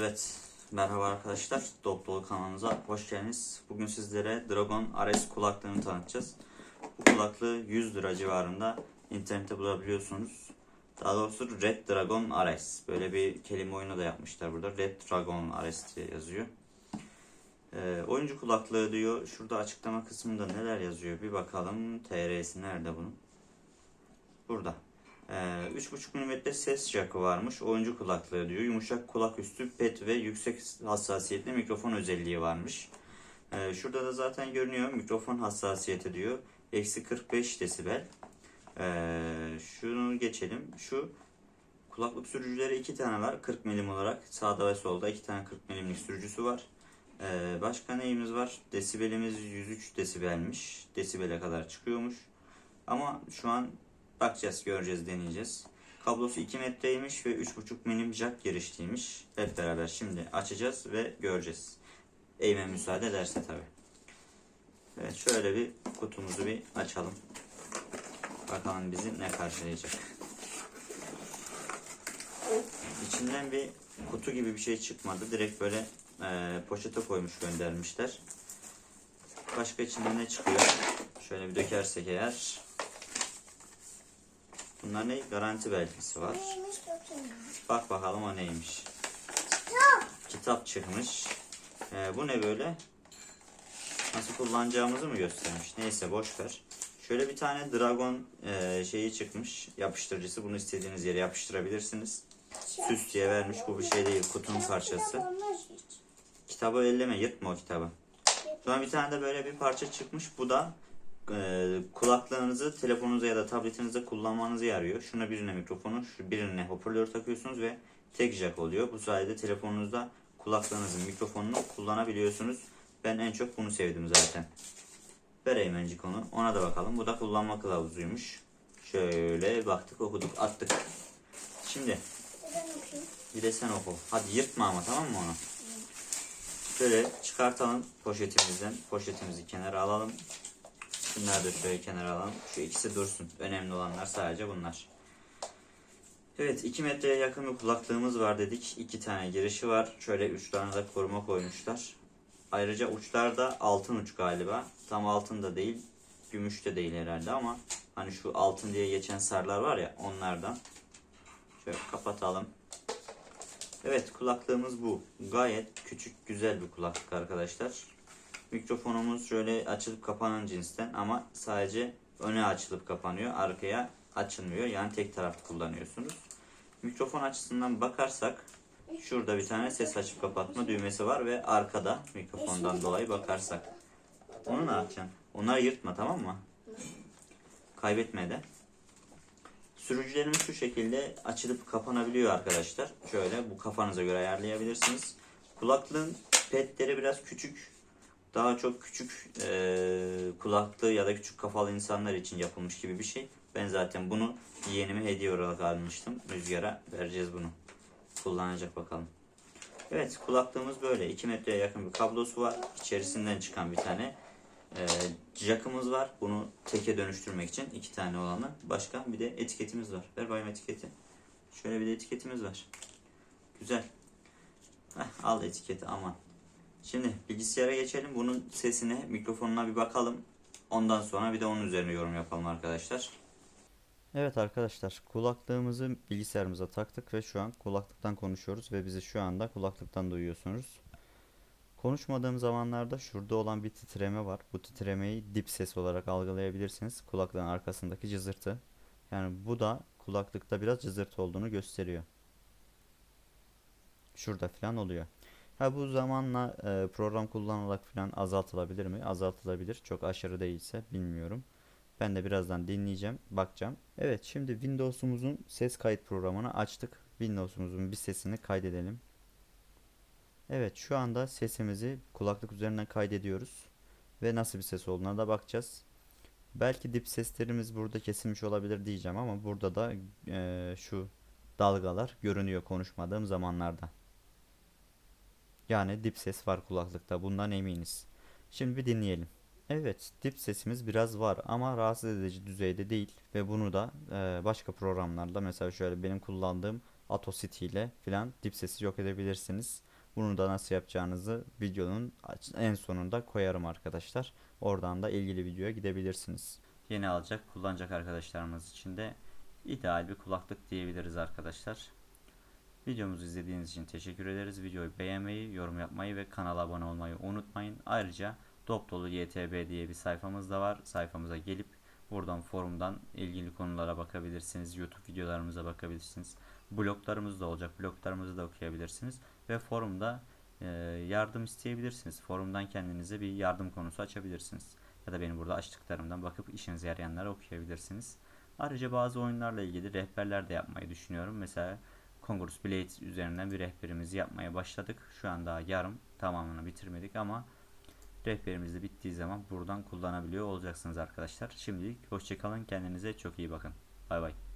Evet, merhaba arkadaşlar. Dop Dolu kanalımıza hoş geldiniz. Bugün sizlere Dragon RS kulaklığını tanıtacağız. Bu kulaklığı 100 lira civarında internette bulabiliyorsunuz. Daha doğrusu Red Dragon RS. Böyle bir kelime oyunu da yapmışlar burada. Red Dragon RS diye yazıyor. Ee, oyuncu kulaklığı diyor. Şurada açıklama kısmında neler yazıyor bir bakalım. TR'si nerede bunun? Burada. Ee, 3.5 mm ses jackı varmış. Oyuncu kulaklığı diyor. Yumuşak kulak üstü pet ve yüksek hassasiyetli mikrofon özelliği varmış. Ee, şurada da zaten görünüyor. Mikrofon hassasiyeti diyor. Eksi 45 desibel. Ee, şunu geçelim. Şu kulaklık sürücüleri iki tane var. 40 milim olarak. Sağda ve solda iki tane 40 milimlik sürücüsü var. Ee, başka neyimiz var? Desibelimiz 103 desibelmiş. Desibele kadar çıkıyormuş. Ama şu an bakacağız, göreceğiz, deneyeceğiz. Kablosu 2 metreymiş ve 3.5 milim jack girişliymiş. Hep beraber şimdi açacağız ve göreceğiz. Eğmen müsaade ederse tabi. Evet şöyle bir kutumuzu bir açalım. Bakalım bizi ne karşılayacak. İçinden bir kutu gibi bir şey çıkmadı. Direkt böyle e, poşete koymuş göndermişler. Başka içinden ne çıkıyor? Şöyle bir dökersek eğer. Bunlar ne? Garanti belgesi var. Neymiş bakayım. Bak bakalım o neymiş. Yok. Kitap çıkmış. Ee, bu ne böyle? Nasıl kullanacağımızı mı göstermiş? Neyse boş ver. Şöyle bir tane Dragon e, şeyi çıkmış. Yapıştırıcısı. Bunu istediğiniz yere yapıştırabilirsiniz. Süs diye vermiş. Bu bir şey değil. Kutunun parçası. Kitabı elleme. Yırtma o kitabı. Sonra bir tane de böyle bir parça çıkmış. Bu da e, kulaklığınızı telefonunuza ya da tabletinizde kullanmanızı yarıyor. Şuna birine mikrofonu, şu birine hoparlör takıyorsunuz ve tek jack oluyor. Bu sayede telefonunuzda kulaklığınızın mikrofonunu kullanabiliyorsunuz. Ben en çok bunu sevdim zaten. Ver Eymencik onu. Ona da bakalım. Bu da kullanma kılavuzuymuş. Şöyle baktık okuduk attık. Şimdi bir de sen oku. Hadi yırtma ama tamam mı onu? Şöyle çıkartalım poşetimizden. Poşetimizi kenara alalım. Şunları da şöyle kenara alalım. Şu ikisi dursun. Önemli olanlar sadece bunlar. Evet 2 metreye yakın bir kulaklığımız var dedik. 2 tane girişi var. Şöyle 3 tane de koruma koymuşlar. Ayrıca uçlarda altın uç galiba. Tam altın da değil. Gümüş de değil herhalde ama hani şu altın diye geçen sarılar var ya onlardan. Şöyle kapatalım. Evet kulaklığımız bu. Gayet küçük güzel bir kulaklık arkadaşlar. Mikrofonumuz şöyle açılıp kapanan cinsten ama sadece öne açılıp kapanıyor. Arkaya açılmıyor. Yani tek taraflı kullanıyorsunuz. Mikrofon açısından bakarsak şurada bir tane ses açıp kapatma düğmesi var ve arkada mikrofondan dolayı bakarsak. Onu ne yapacaksın? Onları yırtma tamam mı? Kaybetme de. Sürücülerimiz şu şekilde açılıp kapanabiliyor arkadaşlar. Şöyle bu kafanıza göre ayarlayabilirsiniz. Kulaklığın petleri biraz küçük. Daha çok küçük eee kulaklığı ya da küçük kafalı insanlar için yapılmış gibi bir şey. Ben zaten bunu yeğenime hediye olarak almıştım. Rüzgara vereceğiz bunu. Kullanacak bakalım. Evet kulaklığımız böyle. 2 metreye yakın bir kablosu var. İçerisinden çıkan bir tane e, jackımız var. Bunu teke dönüştürmek için iki tane olanı. Başka bir de etiketimiz var. Ver bayım etiketi. Şöyle bir de etiketimiz var. Güzel. Heh, al etiketi aman. Şimdi bilgisayara geçelim. Bunun sesine, mikrofonuna bir bakalım. Ondan sonra bir de onun üzerine yorum yapalım arkadaşlar. Evet arkadaşlar kulaklığımızı bilgisayarımıza taktık ve şu an kulaklıktan konuşuyoruz ve bizi şu anda kulaklıktan duyuyorsunuz. Konuşmadığım zamanlarda şurada olan bir titreme var. Bu titremeyi dip ses olarak algılayabilirsiniz. Kulaklığın arkasındaki cızırtı. Yani bu da kulaklıkta biraz cızırtı olduğunu gösteriyor. Şurada falan oluyor. Ha bu zamanla e, program kullanılarak falan azaltılabilir mi? Azaltılabilir. Çok aşırı değilse bilmiyorum. Ben de birazdan dinleyeceğim, bakacağım. Evet, şimdi Windows'umuzun ses kayıt programını açtık. Windows'umuzun bir sesini kaydedelim. Evet, şu anda sesimizi kulaklık üzerinden kaydediyoruz. Ve nasıl bir ses olduğuna da bakacağız. Belki dip seslerimiz burada kesilmiş olabilir diyeceğim ama burada da e, şu dalgalar görünüyor konuşmadığım zamanlarda. Yani dip ses var kulaklıkta. Bundan eminiz. Şimdi bir dinleyelim. Evet, dip sesimiz biraz var ama rahatsız edici düzeyde değil ve bunu da e, başka programlarda mesela şöyle benim kullandığım Atocity ile filan dip sesi yok edebilirsiniz. Bunu da nasıl yapacağınızı videonun en sonunda koyarım arkadaşlar. Oradan da ilgili videoya gidebilirsiniz. Yeni alacak, kullanacak arkadaşlarımız için de ideal bir kulaklık diyebiliriz arkadaşlar. Videomuzu izlediğiniz için teşekkür ederiz. Videoyu beğenmeyi, yorum yapmayı ve kanala abone olmayı unutmayın. Ayrıca Dop Dolu YTB diye bir sayfamız da var. Sayfamıza gelip buradan forumdan ilgili konulara bakabilirsiniz. YouTube videolarımıza bakabilirsiniz. Bloglarımız da olacak. Bloglarımızı da okuyabilirsiniz. Ve forumda e, yardım isteyebilirsiniz. Forumdan kendinize bir yardım konusu açabilirsiniz. Ya da benim burada açtıklarımdan bakıp işinize yarayanları okuyabilirsiniz. Ayrıca bazı oyunlarla ilgili rehberler de yapmayı düşünüyorum. Mesela Congress Blade üzerinden bir rehberimizi yapmaya başladık. Şu an daha yarım tamamını bitirmedik ama rehberimiz de bittiği zaman buradan kullanabiliyor olacaksınız arkadaşlar. Şimdilik hoşçakalın kendinize çok iyi bakın. Bay bay.